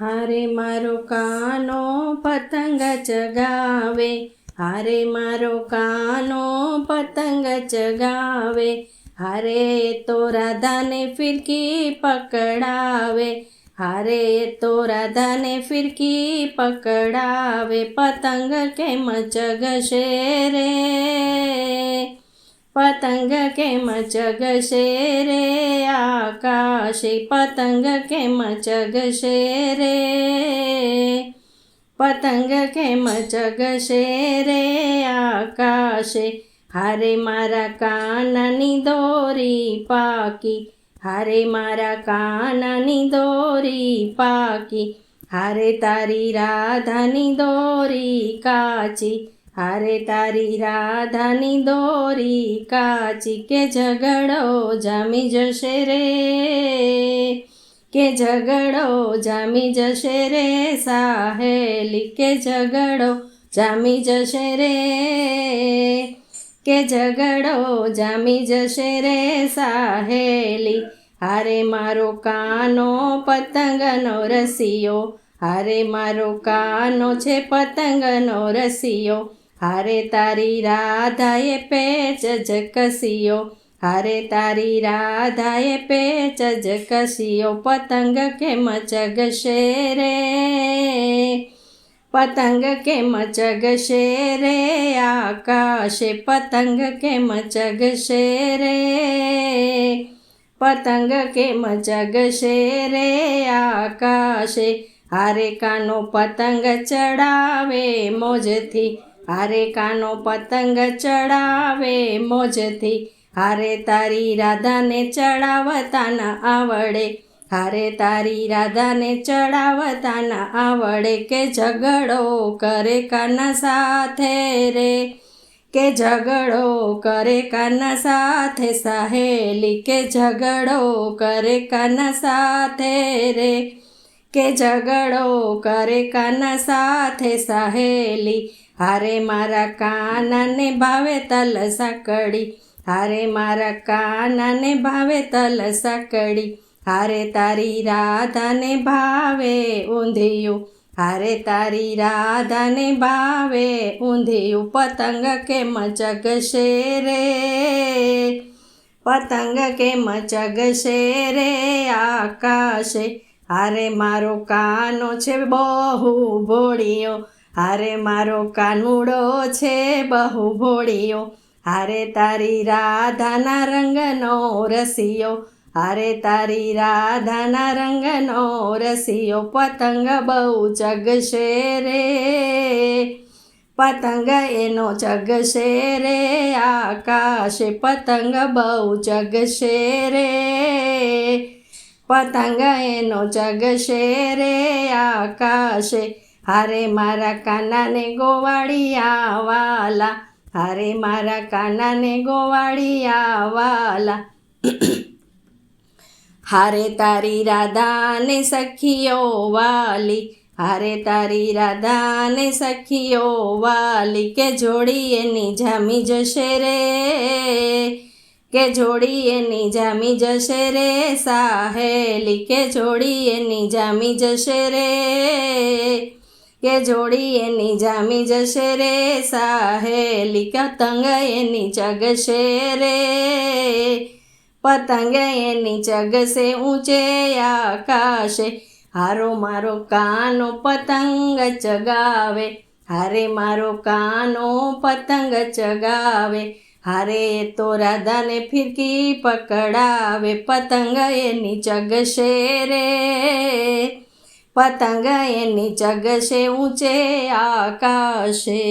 હારે મારો કાનો પતંગ ચગાવે, હારે મારો કાનો પતંગ ચગાવે, હારે તો રાધાને ફિરકી પકડાવે, હારે તો રાધાને ફિરકી પકડાવે, પતંગ કેમ ચગશે રે? પતંગ કેમ ચગશે રે આકાશે? પતંગ કેમ ચગશે રે? પતંગ કેમ ચગશે રે આકાશે? હારે મારા કાનાની દોરી પાકી, હારે મારા કાનાની દોરી પાકી, હારે તારી રાધાની દોરી કાચી હારે તારી રાધાની દોરી, કાચી કે ઝઘડો જામી જશે રે. કે ઝઘડો જામી જશે રે, સાહેલી કે ઝઘડો જામી જશે રે. કે ઝઘડો જામી જશે રે, સાહેલી, હારે મારો કાનો પતંગનો રસિયો, હારે મારો કાનો છે પતંગનો રસિયો હારે તારી રાધાએ પેચ જ કસિયો હારે તારી રાધાએ પેચ જ કસિયો પતંગ કેમ ચગશે રે? પતંગ કેમ ચગશે રે? આકાશે પતંગ કેમ ચગશે રે? પતંગ કેમ ચગશે રે? આકાશે હારે કાનો પતંગ ચડાવે મોજથી હારે કાનો પતંગ ચડાવે મોજથી. હારે તારી રાધાને ચડાવતા ના આવડે. હારે તારી રાધાને ચડાવતા ના આવડે કે ઝઘડો કરે કાના સાથે રે. કે ઝઘડો કરે કાના સાથે સહેલી. કે ઝઘડો કરે કાના સાથે રે. કે ઝઘડો કરે કાના સાથે સહેલી. હારે મારા કાનાને ભાવે તલ સાકડી હારે મારા કાનાને ભાવે તલ સાકડી હારે તારી રાધાને ભાવે ઊંધિયું. હારે તારી રાધાને ભાવે ઊંધિયું. પતંગ કેમ ચગશે રે? પતંગ કેમ ચગશે રે આકાશે? હારે મારો કાનો છે બહુ ભોળિયો. હારે મારો કાનુડો છે બહુ ભોળિયો. હારે તારી રાધાના રંગનો રસિયો. હારે તારી રાધાના રંગનો રસિયો. પતંગ બહુ ચગશે રે. પતંગ એનો ચગશે રે. આકાશે પતંગ બહુ ચગશે રે. પતંગ એનો ચગશે રે. આકાશે હારે મારા કાનાને ગોવાળિયા વાલા હારે મારા કાનાને ગોવાળિયા વાલા હારે તારી રાધાને સખીઓ વાલી. હારે તારી રાધાને સખીઓ વાલી. કે જોડી એની જામી જશે રે. કે જોડી એની જામી જશે રે સાહેલી. કે જોડી એની જામી જશે રે. કે જોડી એની જામી જશે રે સાહેલી પતંગ એની ચગશે રે. પતંગ એની ચગશે ઊંચે આકાશે, હારો મારો કાનો પતંગ ચગાવે. હારે મારો કાનો પતંગ ચગાવે, હારે તો રાધાને ફિરકી પકડાવે. પતંગ એની ચગશે રે. પતંગ એની ચગશે ઊંચે આકાશે.